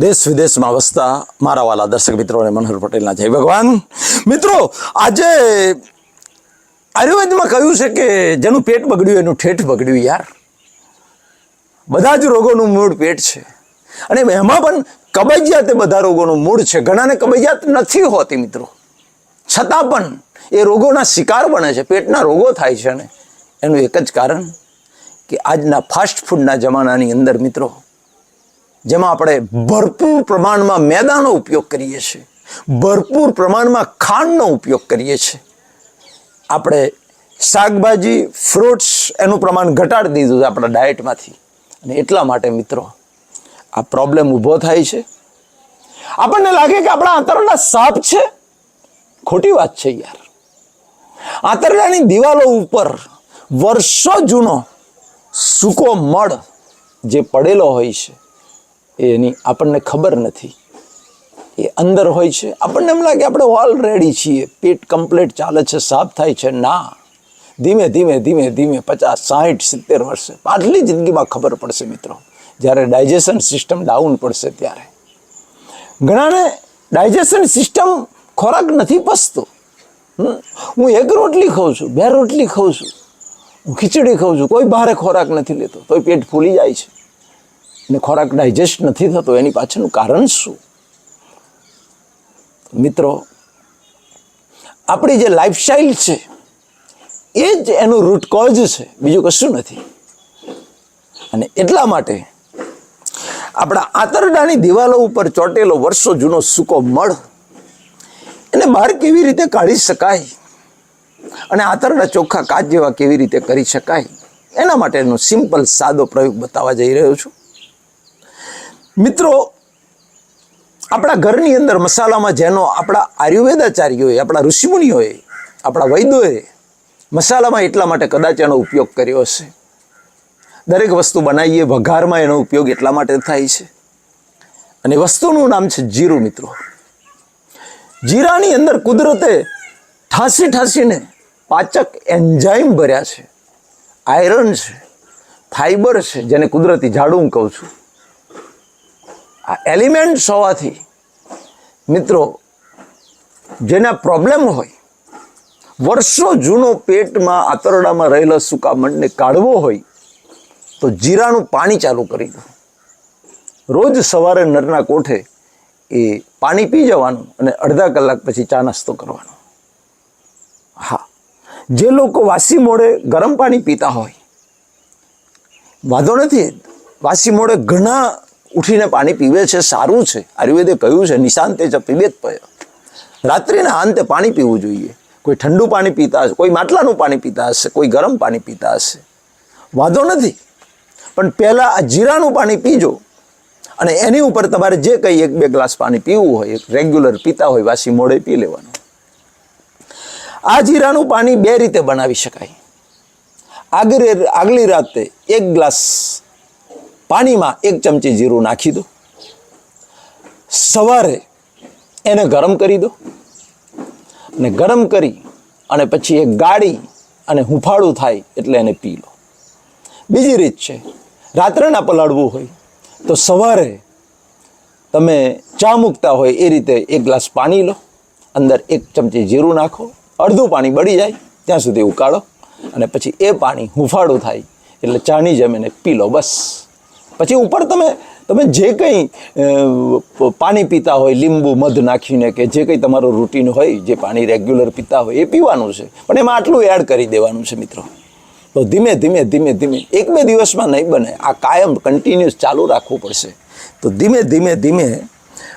દેશ વિદેશમાં વસતા મારા વાલા દર્શક મિત્રોને મનોહર પટેલના જય ભગવાન. મિત્રો, આજે આયુર્વેદમાં કહ્યું છે કે જેનું પેટ બગડ્યું એનું ઠેઠ બગડ્યું યાર. બધા જ રોગોનું મૂળ પેટ છે. અને એમાં પણ કબજિયાત એ બધા રોગોનું મૂળ છે. ઘણાને કબજિયાત નથી હોતી મિત્રો. છતાં પણ એ રોગોના શિકાર બને છે. પેટના રોગો થાય છે ને એનું એક જ કારણ કે આજના ફાસ્ટ ફૂડના જમાનાની અંદર મિત્રો જેમાં આપણે ભરપૂર પ્રમાણમાં મેદાનો ઉપયોગ કરીએ છીએ. ભરપૂર પ્રમાણમાં ખાંડનો ઉપયોગ કરીએ છીએ. આપણે શાકભાજી ફ્રૂટ્સ એનું પ્રમાણ ઘટાડી દીધું છે આપણા ડાયટમાંથી અને એટલા માટે મિત્રો, આ પ્રોબ્લેમ ઊભો થાય છે. આપણને લાગે કે આપણા આંતરડા સાપ છે? ખોટી વાત છે યાર. આંતરડાની દિવાલો ઉપર વર્ષો જૂનો સૂકો મળ જે પડેલો હોય છે એની આપણને ખબર નથી. એ અંદર હોય છે. આપણને એમ લાગે આપણે ઓલરેડી છીએ. પેટ કમ્પ્લીટ ચાલે છે, સાફ થાય છે. ના. ધીમે ધીમે ધીમે ધીમે પચાસ સાઠ સિત્તેર વર્ષે. આટલી જિંદગીમાં ખબર પડશે મિત્રો. જ્યારે ડાયજેશન સિસ્ટમ ડાઉન પડશે ત્યારે. ઘણાને ડાયજેશન સિસ્ટમ ખોરાક નથી પસતો. હું એક રોટલી ખાઉં છું, બે રોટલી ખાઉં છું, હું ખીચડી ખાઉં છું, કોઈ ભારે ખોરાક નથી લેતો. તોય પેટ ફૂલી જાય છે. અને ખોરાક ડાયજેસ્ટ નથી થતો, એની પાછળનું કારણ શું? મિત્રો, આપણી જે લાઈફસ્ટાઈલ છે, એ જ એનું રૂટ કોઝ છે, બીજું કશું નથી. અને એટલા માટે આપણા આંતરડાની દિવાલો ઉપર ચોટેલો વર્ષો જૂનો સૂકો મળ, એને બહાર કેવી રીતે કાઢી શકાય? અને આંતરડા ચોખ્ખા કાચ જેવા કેવી રીતે કરી શકાય? એના માટેનો સિમ્પલ સાદો પ્રયોગ બતાવવા જઈ રહ્યો છું. મિત્રો, આપણા ઘરની અંદર મસાલામાં જેનો આપણા આયુર્વેદાચાર્યોએ, આપણા ઋષિમુનિઓએ, આપણા વૈદ્યોએ મસાલામાં એટલા માટે કદાચ એનો ઉપયોગ કર્યો હશે. દરેક વસ્તુ બનાવીએ, વઘારમાં એનો ઉપયોગ એટલા માટે થાય છે. અને વસ્તુનું નામ છે જીરું, મિત્રો. જીરાની અંદર કુદરતે ઠાંસી ઠાંસીને પાચક એન્ઝાઇમ ભર્યા છે. આયરન છે ફાઈબર છે, જેને કુદરતી ઝાડુ કહું છું. આ એલિમેન્ટ્સ હોવાથી મિત્રો, જેના પ્રોબ્લેમ હોય, વર્ષો જૂનો પેટમાં આંતરડામાં રહેલા સૂકા મણને કાઢવો હોય, તો જીરાનું પાણી ચાલુ કરી દો. રોજ સવારે નરના કોઠે એ પાણી પી જવાનું અને અડધા કલાક પછી ચા નાસ્તો કરવાનો. હા, જે લોકો વાસી મોડે ગરમ પાણી પીતા હોય, વાંધો નથી, વાસી મોડે ઘણા ઉઠીને પાણી પીવે છે, સારું છે. આયુર્વેદે કહ્યું છે નિશાંતે જ પીબેત પય. રાત્રિના અંતે પાણી પીવું જોઈએ. કોઈ ઠંડુ પાણી પીતા હશે, કોઈ માટલાનું પાણી પીતા હશે, કોઈ ગરમ પાણી પીતા હશે. વાંધો નથી. પણ પહેલાં આ જીરાનું પાણી પીજો. અને એની ઉપર તમારે જે કંઈ એક બે ગ્લાસ પાણી પીવું હોય રેગ્યુલર પીતા હોય, વાસી મોડે પી લેવાનું. આ જીરાનું પાણી બે રીતે બનાવી શકાય. આગરે, આગલી રાતે એક ગ્લાસ પાણીમાં એક ચમચી જીરું નાખી દો. સવારે એને ગરમ કરી દો અને ગરમ કરી અને પછી એ ગાળી અને હુંફાળું થાય એટલે એને પી લો. બીજી રીત છે, રાત્રેના પલાળવું હોય તો સવારે તમે ચા મૂકતા હોય એ રીતે એક ગ્લાસ પાણી લો, અંદર એક ચમચી જીરું નાખો, અડધું પાણી બળી જાય, ત્યાં સુધી ઉકાળો અને પછી એ પાણી હુંફાળું થાય એટલે ચાની જેમ એને પી લો બસ. પછી ઉપર તમે તમે જે કંઈ પાણી પીતા હોય, લીંબુ, મધ નાખીને કે જે કંઈ તમારું રૂટીન હોય, જે પાણી રેગ્યુલર પીતા હોય, એ પીવાનું છે. પણ એમાં આટલું એડ કરી દેવાનું છે મિત્રો. તો ધીમે ધીમે ધીમે ધીમે, એક બે દિવસમાં નહીં બને, આ કાયમ કન્ટિન્યુઅસ ચાલુ રાખવું પડશે. તો ધીમે ધીમે ધીમે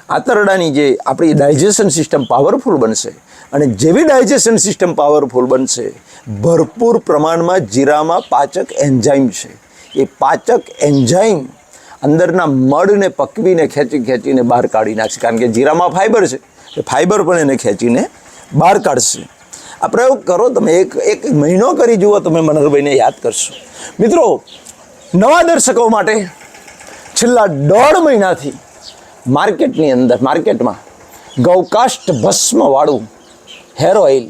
આંતરડાની જે આપણી ડાયજેશન સિસ્ટમ પાવરફુલ બનશે અને જેવી ડાયજેશન સિસ્ટમ પાવરફુલ બનશે, ભરપૂર પ્રમાણમાં જીરામાં પાચક એન્ઝાઇમ છે. એ પાચક એન્ઝાઇમ અંદરના મળને પકવીને ખેંચી ખેંચીને બહાર કાઢી નાખશે. કારણ કે જીરામાં ફાઇબર છે. એ ફાઇબર પણ એને ખેંચીને બહાર કાઢશે. આ પ્રયોગ કરો તમે. એક એક મહિનો કરી જુઓ તમે મનોહરભાઈને યાદ કરશો. મિત્રો, નવા દર્શકો માટે છેલ્લા દોઢ મહિનાથી માર્કેટની અંદર, માર્કેટમાં ગૌકાષ્ટ ભસ્મવાળું હેર ઓઇલ,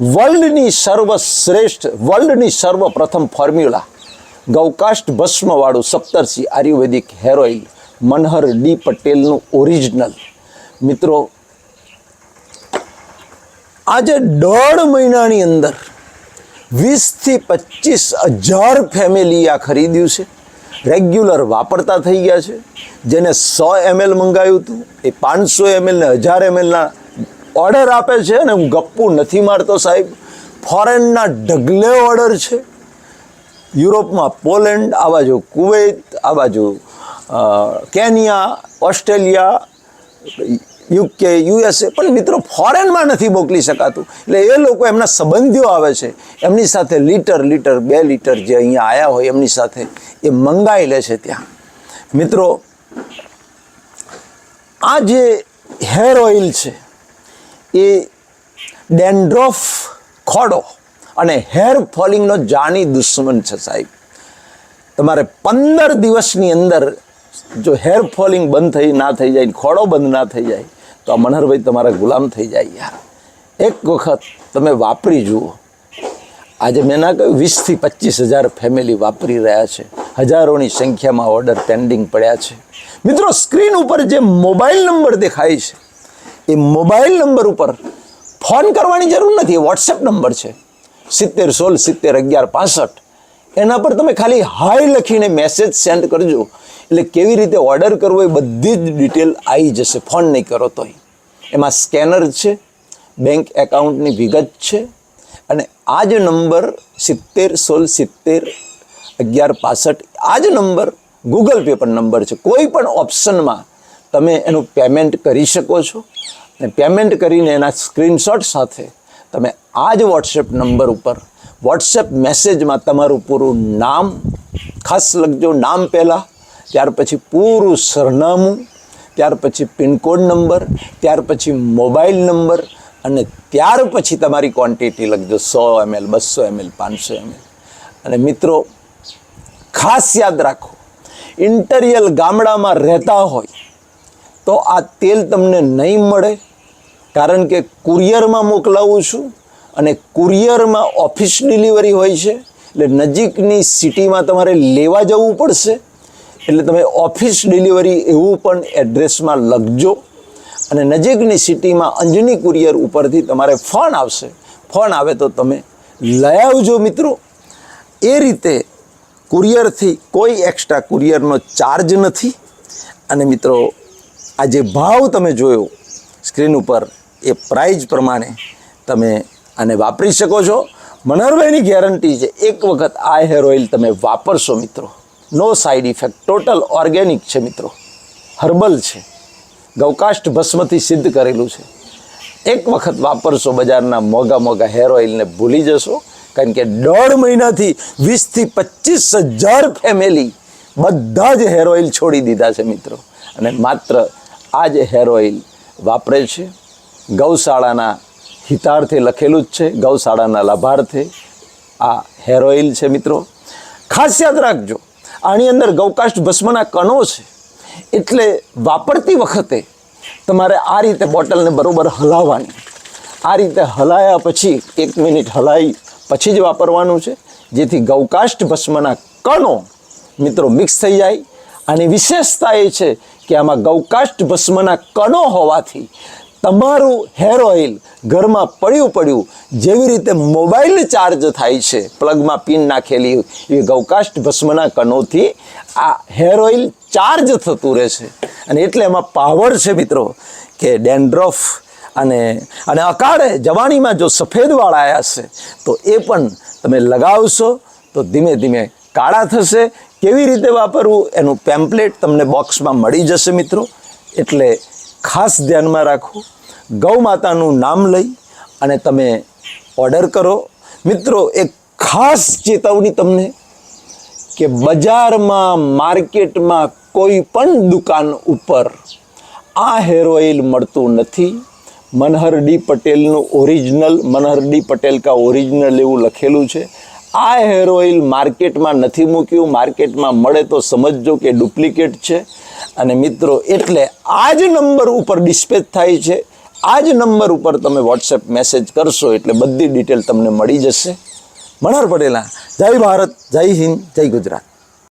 વર્લ્ડની સર્વશ્રેષ્ઠ, વર્લ્ડની સર્વપ્રથમ ફોર્મ્યુલા ગૌકાષ્ટ ભસ્મવાળું સપ્તર્ષિ Ayurvedic hair oil Manhar D પટેલનું ઓરિજિનલ. મિત્રો, આજે દોઢ મહિનાની અંદર વીસથી પચીસ હજાર ફેમિલી આ ખરીદ્યું છે. રેગ્યુલર વાપરતા થઈ ગયા છે. જેને સો એમએલ મંગાવ્યું હતું, એ પાંચસો એમએલ ને હજાર એમએલના ઓર્ડર આપે છે અને હું ગપ્પુ નથી મારતો સાહેબ. ફોરેનના ઢગલે ઓર્ડર છે. યુરોપમાં પોલેન્ડ, આ બાજુ કુવૈત, આ બાજુ કેનિયા, ઓસ્ટ્રેલિયા, યુકે, યુએસએ, પણ મિત્રો ફોરેનમાં નથી મોકલી શકાતું. એટલે એ લોકો એમના સંબંધીઓ આવે છે. એમની સાથે લીટર લીટર, બે લીટર જે અહીંયા આવ્યા હોય, એમની સાથે એ મંગાવી લે છે ત્યાં. મિત્રો, આ જે હેર ઓઇલ છે, એ ડેન્ડ્રોફ ખોડો અને હેર ફોલિંગનો જાણી દુશ્મન છે સાહેબ. તમારે પંદર દિવસની અંદર જો હેર ફોલિંગ બંધ થઈ, ના થઈ જાય, ખોડો બંધ ના થઈ જાય, તો આ મનહરભાઈ તમારા ગુલામ થઈ જાય યાર. એક વખત તમે વાપરી જુઓ. આજે મેં ના કહ્યું, વીસથી પચીસ હજાર ફેમિલી વાપરી રહ્યા છે. હજારોની સંખ્યામાં ઓર્ડર પેન્ડિંગ પડ્યા છે. મિત્રો સ્ક્રીન ઉપર જે મોબાઈલ નંબર દેખાય છે, એ મોબાઈલ નંબર ઉપર ફોન કરવાની જરૂર નથી વોટ્સએપ નંબર છે. સિત્તેર સોળ, સિત્તેર અગિયાર, પાસઠ. એના પર તમે ખાલી હાય લખીને મેસેજ સેન્ડ કરજો. એટલે કેવી રીતે ઓર્ડર કરવો એ બધી જ ડિટેલ આવી જશે. ફોન નહીં કરો તોય. એમાં સ્કેનર છે બેંક એકાઉન્ટની વિગત છે, અને આ જ નંબર સિત્તેર સોળ, સિત્તેર અગિયાર, પાસઠ, આ જ નંબર ગૂગલ પે પર નંબર છે. કોઈ પણ ઓપ્શનમાં તમે એનું પેમેન્ટ કરી શકો છો. અને પેમેન્ટ કરીને એના સ્ક્રીનશોટ સાથે તમે આ જ વોટ્સએપ નંબર ઉપર વોટ્સએપ મેસેજમાં તમારું પૂરું નામ ખાસ લખજો, નામ પહેલાં, ત્યાર પછી પૂરું સરનામું, ત્યાર પછી પિનકોડ નંબર ત્યાર પછી મોબાઈલ નંબર અને ત્યાર પછી તમારી ક્વોન્ટિટી લખજો, સો એમએલ બસો એમએલ પાંચસો એમએલ અને મિત્રો, ખાસ યાદ રાખો ઇન્ટરિયલ ગામડામાં રહેતા હોય તો આ તેલ તમને નહીં મળે કારણ કે કુરિયરમાં મોકલાવું છું અને કુરિયરમાં ઓફિસ ડિલિવરી હોય છે, એટલે નજીકની સિટીમાં તમારે લેવા જવું પડશે. એટલે તમે ઓફિસ ડિલિવરી એવું પણ એડ્રેસમાં લખજો અને નજીકની સિટીમાં અંજની કુરિયર ઉપરથી તમારે ફોન આવશે. ફોન આવે તો તમે લઈ આવજો મિત્રો. એ રીતે કુરિયરથી કોઈ એક્સ્ટ્રા કુરિયરનો ચાર્જ નથી. અને મિત્રો, આ જે ભાવ તમે જોયો સ્ક્રીન ઉપર એ પ્રાઇઝ પ્રમાણે તમે આને વાપરી શકો છો. મનહરભાઈની ગેરંટી છે, એક વખત આ હેર ઓઇલ તમે વાપરશો મિત્રો. No side effect total organic છે મિત્રો. હર્બલ છે. ગૌકાષ્ટ ભસ્મથી સિદ્ધ કરેલું છે. એક વખત વાપરશો બજારના મોંઘા મોંઘા હેર ઓઇલને ભૂલી જશો, કારણ કે દોઢ મહિનાથી વીસથી પચીસ હજાર ફેમિલી બધા જ હેર ઓઇલ છોડી દીધા છે મિત્રો. અને માત્ર આ જ હેર ઓઇલ વાપરે છે. ગૌશાળાના હિતાર્થે લખેલું જ છે, ગૌશાળાના લાભાર્થે. આ હેર ઓઇલ છે મિત્રો. ખાસ યાદ રાખજો, આની અંદર ગૌકાષ્ઠ ભસ્મના કણો છે. એટલે વાપરતી વખતે તમારે આ રીતે બોટલને બરાબર હલાવવાની. આ રીતે હલાયા પછી એક મિનિટ હલાવી પછી જ વાપરવાનું છે. જેથી ગૌકાષ્ઠ ભસ્મના કણો મિત્રો મિક્સ થઈ જાય. આની વિશેષતા એ છે કે આમાં ગૌકાષ્ઠ ભસ્મના કણો હોવાથી તમારું હેર ઓઇલ ઘરમાં પડ્યું પડ્યું જેવી રીતે મોબાઈલ ચાર્જ થાય છે પ્લગમાં પિન નાખેલી એ ગૌકાષ્ઠ ભસ્મના કણોથી આ હેર ઓઇલ ચાર્જ થતું રહે છે. અને એટલે એમાં પાવર છે મિત્રો, કે ડેન્ડ્રોફ અને અને અકાળે જવાનીમાં જો સફેદવાળા આવ્યા છે તો એ પણ તમે લગાવશો, તો ધીમે ધીમે કાળા થશે. કેવી રીતે વાપરવું? એનું પેમ્પલેટ તમને બોક્સમાં મળી જશે મિત્રો. એટલે ખાસ ધ્યાનમાં રાખો. ગૌ માતાનું નામ લઈ અને તમે ઓર્ડર કરો. મિત્રો, એક ખાસ ચેતવણી તમને કે બજારમાં, માર્કેટમાં કોઈ પણ દુકાન ઉપર આ હેર ઓઇલ મળતું નથી. મનહર ડી પટેલનું ઓરિજિનલ મનહર ડી પટેલ કા ઓરિજિનલ એવું લખેલું છે. આ હેર ઓઇલ માર્કેટમાં નથી મૂક્યું. માર્કેટમાં મળે તો સમજજો કે ડુપ્લિકેટ છે. અને મિત્રો, એટલે આ જ નંબર ઉપર ડિસ્પેચ થાય છે. આ જ નંબર ઉપર તમે વોટ્સએપ મેસેજ કરશો એટલે બધી ડિટેલ તમને મળી જશે. મનહર પડેલા જય ભારત, જય હિન્દ, જય ગુજરાત.